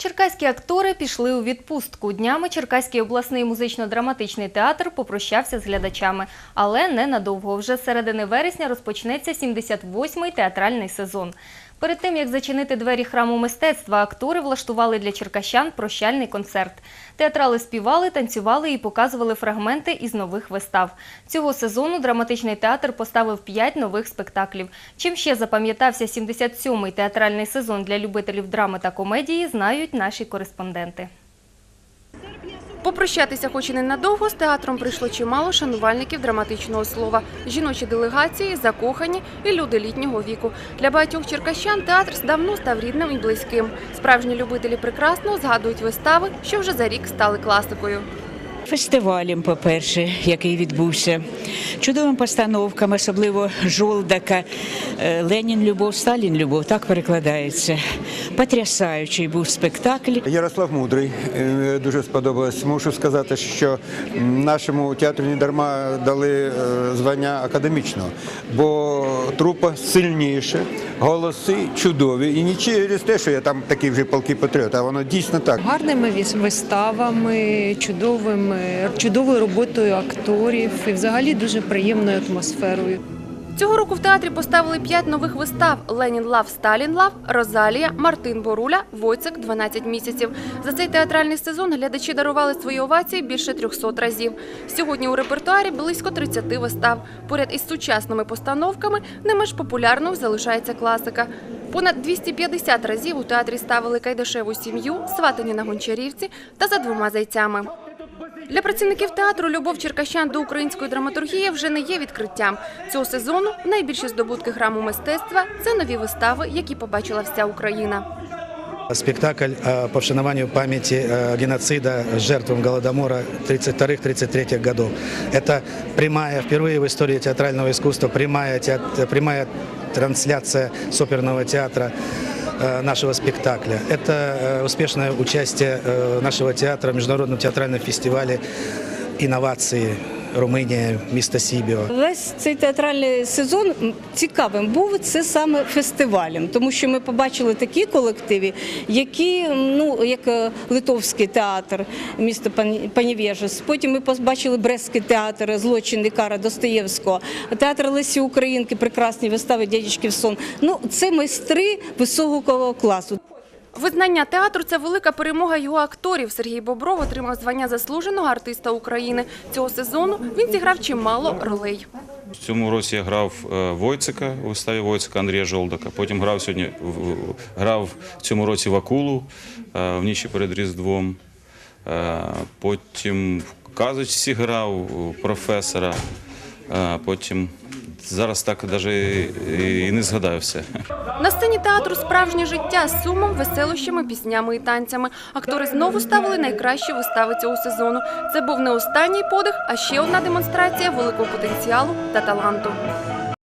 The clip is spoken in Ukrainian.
Черкаські актори пішли у відпустку. Днями Черкаський обласний музично-драматичний театр попрощався з глядачами, але ненадовго. Вже з середини вересня розпочнеться 78-й театральний сезон. Перед тим, як зачинити двері храму мистецтва, актори влаштували для черкащан прощальний концерт. Театрали співали, танцювали і показували фрагменти із нових вистав. Цього сезону драматичний театр поставив п'ять нових спектаклів. Чим ще запам'ятався 77-й театральний сезон для любителів драми та комедії, знають наші кореспонденти. Попрощатися, хоч і ненадовго, з театром прийшло чимало шанувальників драматичного слова. Жіночі делегації, закохані і люди літнього віку. Для багатьох черкащан театр давно став рідним і близьким. Справжні любителі прекрасного згадують вистави, що вже за рік стали класикою. Фестивалем, по-перше, який відбувся, чудовим постановкам, особливо Жолдака, е, Ленін Любов, Сталін Любов, так перекладається. Потрясаючий був спектакль. Ярослав Мудрий е, дуже сподобалось. Мушу сказати, що нашому театру не дарма дали е, звання академічного, бо трупа сильніше, голоси чудові. І не через те, що я там такий вже палкий патріот, а воно дійсно так. гарними виставами, чудовими, чудовою роботою акторів і взагалі дуже приємною атмосферою. Цього року в театрі поставили п'ять нових вистав: Ленін Лав, Сталін Лав, Розалія, Мартин Боруля, Войцек 12 місяців. За цей театральний сезон глядачі дарували свої овації більше 300 разів. Сьогодні у репертуарі близько 30 вистав. Поряд із сучасними постановками не менш популярною залишається класика. Понад 250 разів у театрі ставили Кайдашеву сім'ю, сватані на гончарівці та за двома зайцями. Для працівників театру любов черкащан до української драматургії вже не є відкриттям. Цього сезону найбільші здобутки храму мистецтва це нові вистави, які побачила вся Україна. Спектакль э, по вшанованию памяти э, геноцида жертвам Голодомора 32-33 годов. Это прямая, впервые в истории театрального искусства, прямая, теат- прямая трансляция с оперного театра э, нашего спектакля. Это э, успешное участие э, нашего театра в Международном театральном фестивале «Инновации» Румыния, місто Сібіо. Весь цей театральний сезон цікавим був це саме фестивалем, тому що ми побачили такі колективи, які ну як е, Литовський театр, місто Пан- Панівєжес. Потім ми побачили Брестський театр, злочин і кара Достоєвського, театр Лесі Українки, прекрасні вистави Дядячків сон. Ну це майстри високого класу. Визнання театру це велика перемога його акторів. Сергій Бобров отримав звання заслуженого артиста України. Цього сезону він зіграв чимало ролей. В цьому році я грав е, Войцика у виставі Войцика Андрія Жолдака. Потім грав сьогодні в- в- грав в цьому році в Акулу е, в нічі перед Різдвом. Е, Потім в казочці грав професора. Потім зараз так навіть і не згадаю все. На сцені театру справжнє життя з сумом, веселощами, піснями і танцями. Актори знову ставили найкращі вистави цього сезону. Це був не останній подих, а ще одна демонстрація великого потенціалу та таланту.